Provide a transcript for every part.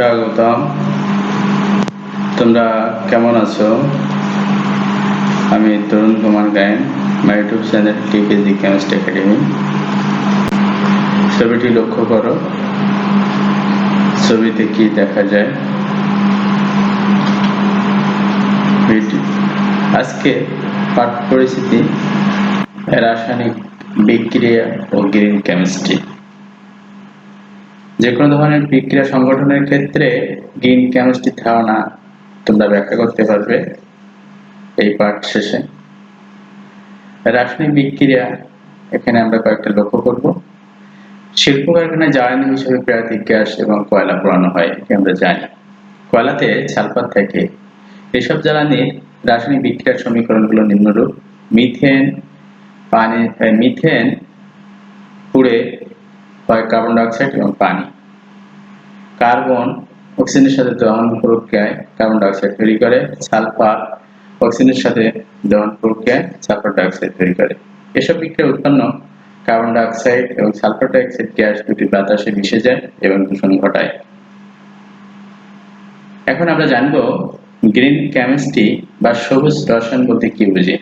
স্বাগতম। তোমরা কেমন আছো? আমি Tarun Kumar Gayen my YouTube channel TKG chemist academy. ছবিটি লক্ষ্য করো। ছবিতে কি দেখা যায়। আজকে পাঠ পরিস্থিতি রাসায়নিক বিক্রিয়া ও গ্রিন কেমিস্ট্রি। যে কোনো ধরনের বিক্রিয়া সংগঠনের ক্ষেত্রে গ্রিন কেমিস্ট্রি ধারণা তোমরা ব্যাখ্যা করতে পারবে এই পাঠ শেষে। রাসায়নিক বিক্রিয়া এখানে আমরা কয়েকটা লক্ষ্য করব। শিল্প কারখানায় জ্বালানি হিসেবে প্রাকৃতিক গ্যাস এবং কয়লা পোড়ানো হয় এটি আমরা জানি। কয়লাতে ছালপাত থাকে। এসব জ্বালানির রাসায়নিক বিক্রিয়ার সমীকরণগুলো নিম্নরূপ। মিথেন, পানি মিথেন পুড়ে কার্বন ডাইঅক্সাইড এবং পানি। কার্বন অক্সিজেনের সাথে দহন প্রক্রিয়ায় কার্বন ডাইঅক্সাইড তৈরি করে সালফার অক্সিজেনের সাথে দহন প্রক্রিয়ায় সালফার ডাইঅক্সাইড তৈরি করে। এসব বিক্রিয়া উৎপন্ন কার্বন ডাইঅক্সাইড এবং সালফার ডাইঅক্সাইড গ্যাস দুটি বাতাসে মিশে যায় এবং দূষণ ঘটায়। এখন আমরা জানব গ্রিন কেমিস্ট্রি বা সবুজ রসায়ন বলতে কি বুঝি।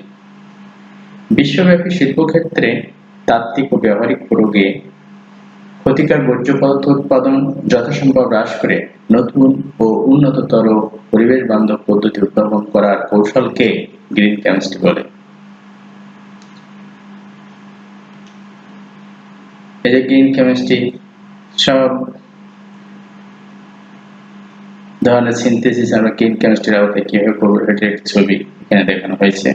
বিশ্বব্যাপী শিল্পক্ষেত্রে তাত্ত্বিক ও ব্যবহারিক প্রয়োগে ক্ষতিকর বর্জ্য পদার্থ উৎপাদন যথাসম্ভব হ্রাস করে নতুন ও উন্নততর পরিবেশ বান্ধব পদ্ধতি উদ্ভাবন করার কৌশলকে গ্রিন কেমিস্ট্রি বলে। এই যে গ্রিন কেমিস্ট্রি, সব ধরনের সিনথেসিস আমরা গ্রিন কেমিস্ট্রির আওতায় কীভাবে করব সেটা একটি ছবি এখানে দেখানো হয়েছে।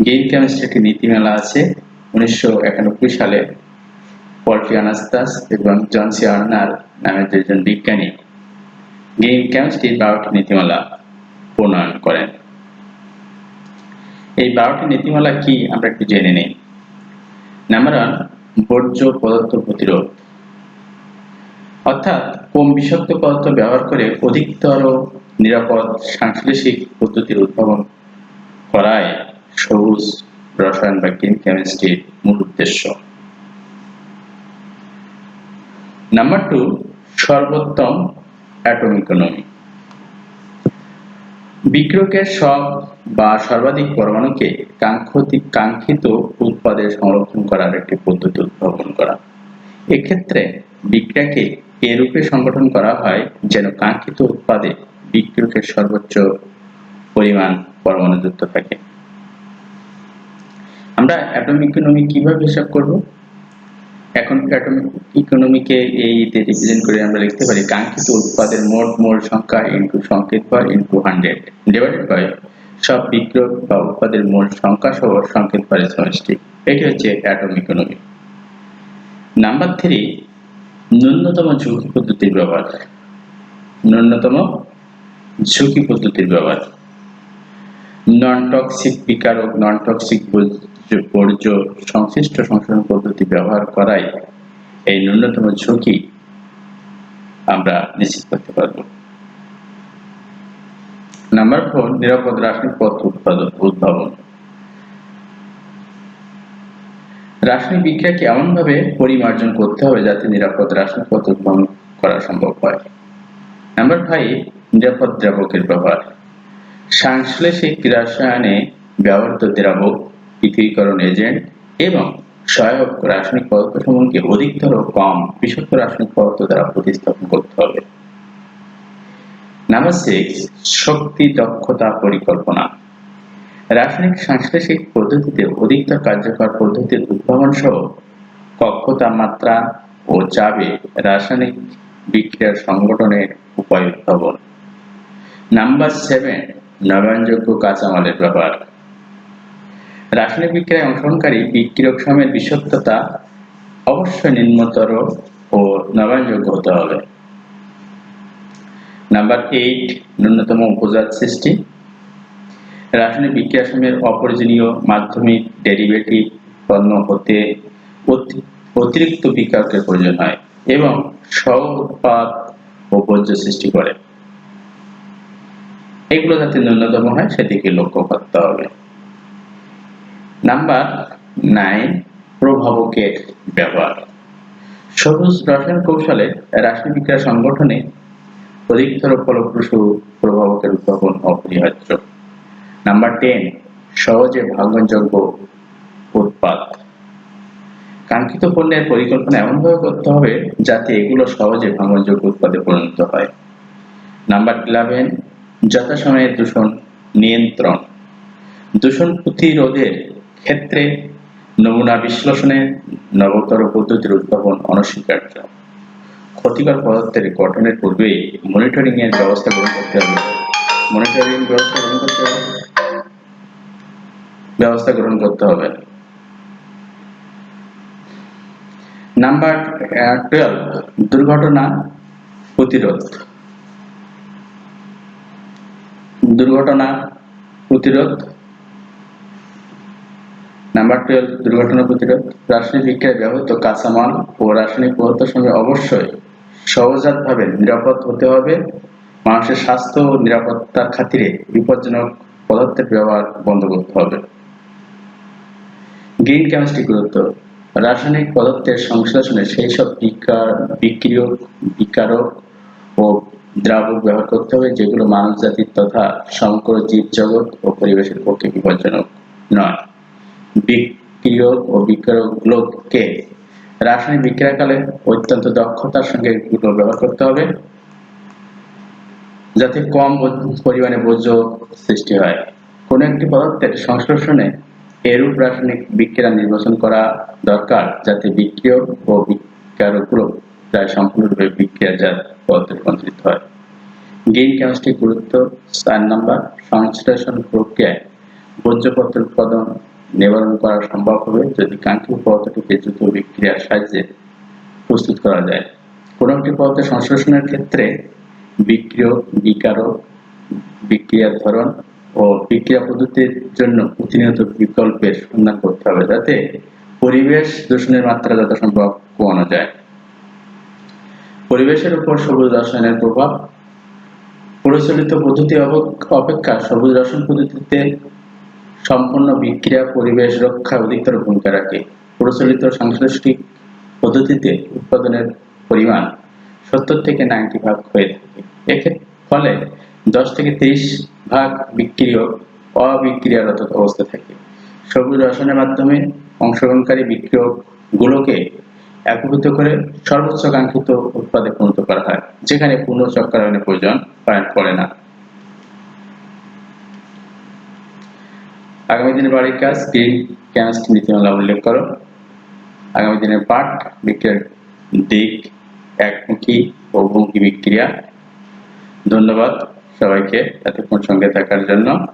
গ্রিন কেমিস্ট্রি একটি নীতিমালা আছে। উনিশশো একানব্বই সালে পলটি আনাস্তাস এবং জন আর্নার নামে দুজন বিজ্ঞানী গেম কেমিস্ট্রির বারোটি নীতিমালা প্রণয়ন করেন। এই বারোটি নীতিমালা কি আমরা একটু জেনে নিই। নাম্বার ওয়ান বর্জ্য পদার্থ প্রতিরোধ। অর্থাৎ কম বিষাক্ত পদার্থ ব্যবহার করে অধিকতর নিরাপদ সাংশ্লেষিক পদ্ধতির উদ্ভাবন করায় সবুজ, রসায়ন বা গ্রিন কেমিস্ট্রির মূল উদ্দেশ্য। নাম্বার টু সর্বোত্তম অ্যাটম ইকোনমি বিক্রয়কের সব বা সর্বাধিক পরমাণুকে কাঙ্ক্ষিত উৎপাদে সংরক্ষণ করার একটি পদ্ধতি উদ্ভাবন করা। এক্ষেত্রে বিক্রিয়াকে এরূপে সংগঠন করা হয় যেন কাঙ্ক্ষিত উৎপাদে বিক্রয়কের সর্বোচ্চ পরিমাণ পরমাণু যুক্ত থাকে। আমরা অ্যাটম ইকোনমি কীভাবে হিসাব করব? এখন ইকোনমিকে এই রিপ্রেজেন্ট করে আমরা লিখতে পারি, কাঙ্ক্ষিত উৎপাদের মোট মোল সংখ্যা ইনটু সংকেত বার ইনটু হান্ড্রেড ডিভাইডেড বাই সব বিক্রয় বা উৎপাদের মোল সংখ্যা সহ সংকেত বারের সমষ্টি। এটি হচ্ছে অ্যাটম ইকোনমি নাম্বার থ্রি ন্যূনতম ঝুঁকি পদ্ধতির ব্যবহার। ন্যূনতম ঝুঁকি পদ্ধতির ব্যবহার। নন টক্সিক বিকারক নন টক্সিক বর্জ্য সংশ্লিষ্ট সংশোধন পদ্ধতি ব্যবহার করাই এই ন্যূনতম ঝুঁকি আমরা নিশ্চিত করতে পারব। নাম্বার ফোর নিরাপদ রাসায়নিক পথ উৎপাদন, উদ্ভাবন। রাসায়নিক বিক্রিয়াকে এমনভাবে পরিমার্জন করতে হবে যাতে নিরাপদ রাসায়নিক পথ উদ্ভাবন করা সম্ভব হয়। নাম্বার ফাইভ নিরাপদ দ্রাবকের ব্যবহার। সাংশ্লেষিক রসায়নে ব্যবহৃত দ্রাবক পৃথকীকরণ এজেন্ট এবং সহায়ক রাসায়নিক পদার্থ সমূহকে অধিকতর কম বিষাক্ত রাসায়নিক পদার্থ দ্বারা প্রতিস্থাপন করতে হবে। নাম্বার সিক্স শক্তি দক্ষতা পরিকল্পনা। রাসায়নিক সাংশ্লেষিক পদ্ধতিতে অধিকতর কার্যকর পদ্ধতির উদ্ভাবন সহ কক্ষ তাপমাত্রা ও চাপে রাসায়নিক বিক্রিয়ার সংগঠনের উপায় উদ্ভাবন। নাম্বার সেভেন নবায়নযোগ্য কাঁচামালের ব্যবহার। রাসায়নিক বিক্রিয়ায় অংশগ্রহণকারী বিক্রিয়ক সময়ের বিষাক্ততা অবশ্যই নিম্নতর ও নবায়নযোগ্য হতে হবে। নাম্বার এইট, ন্যূনতম উপজাত সৃষ্টি। রাসায়নিক বিক্রিয়া সময়ের অপ্রয়োজনীয় মাধ্যমিক ডেরিভেটিভ পণ্য হতে অতি- অতিরিক্ত বিকারকের প্রয়োজন হয় এবং স্ব উৎপাদ ও সৃষ্টি করে। এগুলো যাতে ন্যূনতম হয় সেদিকে লক্ষ্য করতে হবে। নাম্বার নাইন প্রভাবকের ব্যবহার। সবুজ রসায়ন কৌশলে রাসায়নিক সংগঠনে অধিকতর ফলপ্রসূ প্রভাবকের উদ্ভাবন অপরিহার্য। নাম্বার টেন, সহজে ভাঙনযোগ্য উৎপাদ। কাঙ্ক্ষিত পণ্যের পরিকল্পনা এমনভাবে করতে হবে যাতে এগুলো সহজে ভাঙনযোগ্য উৎপাদে পরিণত হয়। নাম্বার ইলেভেন, যথাসময়ে দূষণ নিয়ন্ত্রণ। দূষণ প্রতিরোধের ক্ষেত্রে নমুনা বিশ্লেষণের নবতর পদ্ধতির উদ্ভাবন অনস্বীকার্য। ক্ষতিকর পদার্থের গঠনের পূর্বেই মনিটরিং এর ব্যবস্থা গ্রহণ করতে হবে। মনিটরিং ব্যবস্থা গ্রহণ করতে হবে। ব্যবস্থা গ্রহণ করতে হবে। নাম্বার টুয়েলভ দুর্ঘটনা প্রতিরোধ। দুর্ঘটনা প্রতিরোধ নাম্বার টুয়েলভ দুর্ঘটনা প্রতিরোধ রাসায়নিক বিক্রিয়ায় ব্যবহৃত কাঁচামাল ও রাসায়নিক পদার্থের সঙ্গে অবশ্যই সহজাতভাবে নিরাপদ হতে হবে। মানুষের স্বাস্থ্য ও নিরাপত্তার খাতিরে বিপজ্জনক পদার্থের ব্যবহার বন্ধ করতে হবে। গ্রিন কেমিস্ট্রি গুরুত্ব। রাসায়নিক পদার্থের সংশ্লেষণে সেই সব বিকার বিক্রিয়ক, বিকারক ও দ্রাবক ব্যবহার করতে হবে, যেগুলো মানব জাতির তথা সমগ্র জীবজগৎ ও পরিবেশের পক্ষে বিপজ্জনক নয়। বিক্রিয়ক ও বিকারকগুলোকে রাসায়নিক বিক্রিয়াকালে অত্যন্ত দক্ষতার সঙ্গে এগুলো ব্যবহার করতে হবে, যাতে কম পরিমাণে বর্জ্য সৃষ্টি হয়। কোনো একটি পদার্থের সংশ্লেষণে এরূপ রাসায়নিক বিক্রিয়া নির্বাচন করা দরকার, যাতে বিক্রিয়ক ও বিকারকগুলো প্রায় সম্পূর্ণরূপে বিক্রিয়াজাত পদার্থে রূপান্তরিত হয়। গ্রিন কেমিস্ট্রি গুরুত্ব চার নাম্বার, সংশ্লেষণ প্রক্রিয়ায় বর্জ্যপত্র উৎপাদন নিবারণ করা সম্ভব হবে যদি কাঙ্ক্ষিত পদার্থটিকে দ্রুত বিক্রিয়ার সাহায্যে প্রস্তুত করা যায়। কোনো একটি পদার্থের সংশ্লেষণের ক্ষেত্রে বিক্রিয়ক বিকারক, বিক্রিয়ার ধরন ও বিক্রিয়া পদ্ধতির জন্য প্রতিনিয়ত বিকল্পের সন্ধান করতে হবে যাতে পরিবেশ দূষণের মাত্রা যত সম্ভব কমানো যায়। পরিবেশের উপর সবুজ রসায়নের প্রভাব, প্রচলিত পদ্ধতি অপেক্ষা সবুজ রসায়ন পদ্ধতিতে সম্পূর্ণ বিক্রিয়া পরিবেশ রক্ষা অধিকতর ভূমিকা রাখে। প্রচলিত সাংশ্লিষ্টিক পদ্ধতিতে উৎপাদনের পরিমাণ সত্তর থেকে নাইনটি ভাগ হয়ে থাকে। এক্ষেত্রে ফলে দশ থেকে তেইশ ভাগ বিক্রিয় অবিক্রিয়ারত অবস্থা থাকে। সবুজ রসায়নের মাধ্যমে অংশগ্রহণকারী বিক্রিয়ক গুলোকে একীভূত করে সর্বোচ্চ কাঙ্ক্ষিত উৎপাদে পরিণত করা হয়, যেখানে পূর্ণ চক্রায়নের প্রয়োজন পড়ে না। আগামী দিনের বাড়ির কাজ কি? কেমিস্ট্রি নীতিমালা উল্লেখ করো। আগামী দিনের পাঠ বিক্রিয়ার দিক, একমুখী বহুমুখী বিক্রিয়া। ধন্যবাদ সবাইকে এতক্ষণ সঙ্গে থাকার জন্য।